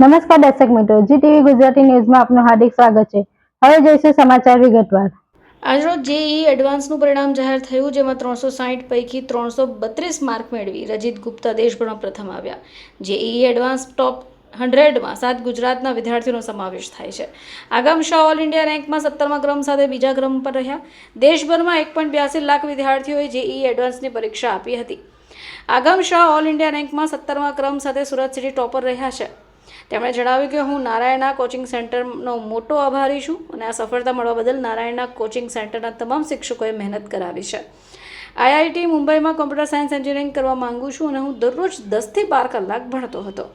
નમસ્કાર દર્શક મિત્રો જી ટીવી ગુજરાતી ન્યૂઝમાં આપનું હાર્દિક સ્વાગત છે. હવે જોઈશું સમાચાર વિગતવાર. આજરોજ જેઈ એડવાન્સનું પરિણામ જાહેર થયું, જેમાં ત્રણસો સાહીઠ પૈકી ત્રણસો બત્રીસ માર્ક મેળવી રજીત ગુપ્તા દેશભરમાં પ્રથમ આવ્યા. જેઈ એડવાન્સ ટોપ હંડ્રેડમાં સાત ગુજરાતના વિદ્યાર્થીઓનો સમાવેશ થાય છે. આગામ શાહ ઓલ ઇન્ડિયા રેન્કમાં સત્તરમા ક્રમ સાથે બીજા ક્રમ પર રહ્યા. દેશભરમાં એક પોઈન્ટ બ્યાસી લાખ વિદ્યાર્થીઓએ જેઈ એડવાન્સની પરીક્ષા આપી હતી. આગામ શાહ ઓલ ઇન્ડિયા રેન્કમાં સત્તરમા ક્રમ સાથે સુરત સિટી ટોપર રહ્યા છે. તેમણે જણાવ્યું કે હું નારાયણા કોચિંગ સેન્ટરનો મોટો આભારી છું અને આ સફળતા મળવા બદલ નારાયણા કોચિંગ સેન્ટરના તમામ શિક્ષકોએ મહેનત કરાવી છે. આઈઆઈટી મુંબઈમાં કોમ્પ્યુટર સાયન્સ એન્જિનિયરિંગ કરવા માંગુ છું અને હું દરરોજ દસથી બાર કલાક ભણતો હતો.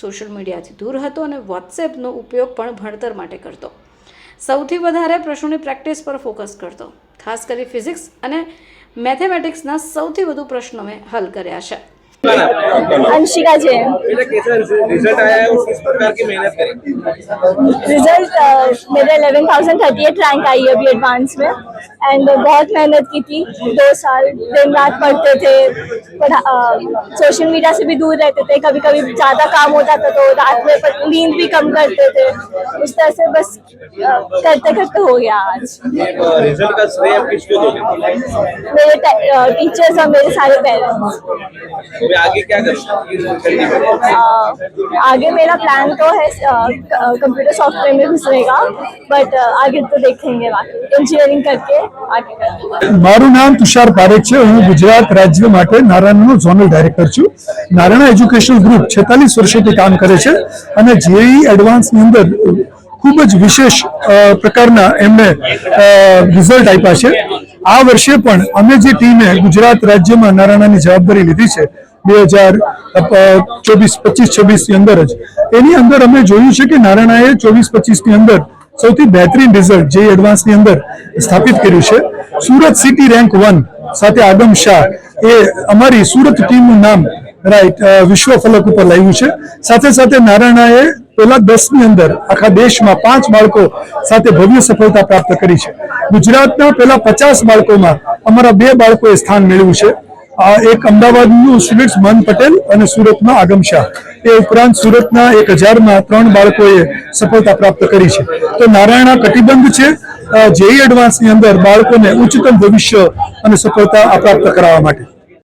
સોશિયલ મીડિયાથી દૂર હતો અને વોટ્સએપનો ઉપયોગ પણ ભણતર માટે કરતો. સૌથી વધારે પ્રશ્નોની પ્રેક્ટિસ પર ફોકસ કરતો. ખાસ કરી ફિઝિક્સ અને મેથેમેટિક્સના સૌથી વધુ પ્રશ્નો મેં હલ કર્યા છે. अंशिका जैन बेटा कैसा रिजल्ट आया है और किस प्रकार की मेहनत करी रिजल्ट अ, मेरा eleven thousand thirty eight rank आई है अभी एडवांस में एंड बहुत मेहनत की थी। दो साल दिन रात पढ़ते थे। पढ़ा सोशल मीडिया से भी दूर रहते थे। कभी कभी ज़्यादा काम होता था तो रात में नींद भी कम करते थे। उस तरह से बस करते करते हो गया आज। मेरे टीचर्स और मेरे सारे पेरेंट्स आगे क्या आगे मेरा प्लान तो है कंप्यूटर सॉफ्टवेयर में घुसने का। बट आगे तो देखेंगे बाकी। इंजीनियरिंग करके। મારું નામ તુષાર પારેખ છે. હું ગુજરાત રાજ્ય માટે નારાયણનો ઝોનલ ડાયરેક્ટર છું. નારાયણ એજ્યુકેશનલ ગ્રુપ છેતાલીસ વર્ષોથી કામ કરે છે અને જેઈ એડવાન્સની અંદર ખૂબ જ વિશેષ પ્રકારના એમને રિઝલ્ટ આપ્યા છે. આ વર્ષે પણ અમે જે ટીમે ગુજરાત રાજ્યમાં નારાયણની જવાબદારી લીધી છે, બે હજાર ચોવીસ, પચીસ, છવ્વીસની અંદર જ. એની અંદર અમે જોયું છે કે નારાયણાએ ચોવીસ, પચીસની અંદર સૌથી બહેતરીન રિઝલ્ટ જે એડવાન્સની અંદર સ્થાપિત કર્યું છે. સુરત સિટી રેન્ક વન સાથે આદમ શાહ એ અમારી સુરત ટીમનું નામ રાઈટ વિશ્વ ફલક ઉપર લાવ્યું છે. સાથે સાથે નારાયણાએ પહેલા દસની અંદર આખા દેશમાં પાંચ બાળકો સાથે ભવ્ય સફળતા પ્રાપ્ત કરી છે. ગુજરાતના પહેલા પચાસ બાળકોમાં અમારા બે બાળકોએ સ્થાન મેળવ્યું છે. એક અમદાવાદનું સ્ટુડન્ટ મન પટેલ અને સુરતમાં આગમ શાહ. એ ઉપરાંત સુરતના એક હજારમાં ત્રણ બાળકોએ સફળતા પ્રાપ્ત કરી છે. તો નારાયણા કટિબંધ છે. જેઈ એડવાન્સની અંદર બાળકોને ઉચ્ચતમ ભવિષ્ય અને સફળતા પ્રાપ્ત કરાવવા માટે.